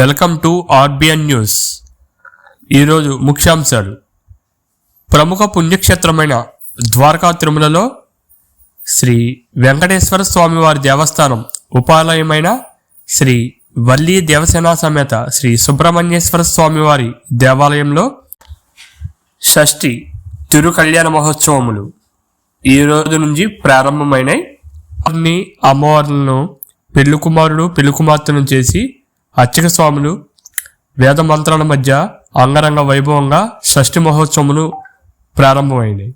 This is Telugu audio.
Welcome to RBN news. ఈరోజు ముఖ్యాంశాలు. ప్రముఖ పుణ్యక్షేత్రమైన ద్వారకా తిరుమలలో శ్రీ వెంకటేశ్వర స్వామివారి దేవస్థానం ఉపాలయమైన శ్రీ వల్లీ దేవసేన సమేత శ్రీ సుబ్రహ్మణ్యేశ్వర స్వామివారి దేవాలయంలో షష్ఠి తిరు కళ్యాణ మహోత్సవములు ఈ రోజు నుంచి ప్రారంభమైనాయి. అన్ని అమ్మవార్లను పెళ్ళి కుమారుడు పెళ్ళి కుమార్తెను చేసి అర్చక స్వాములు వేద మంత్రాల మధ్య అంగరంగ వైభవంగా షష్ఠి మహోత్సవములు ప్రారంభమైనాయి.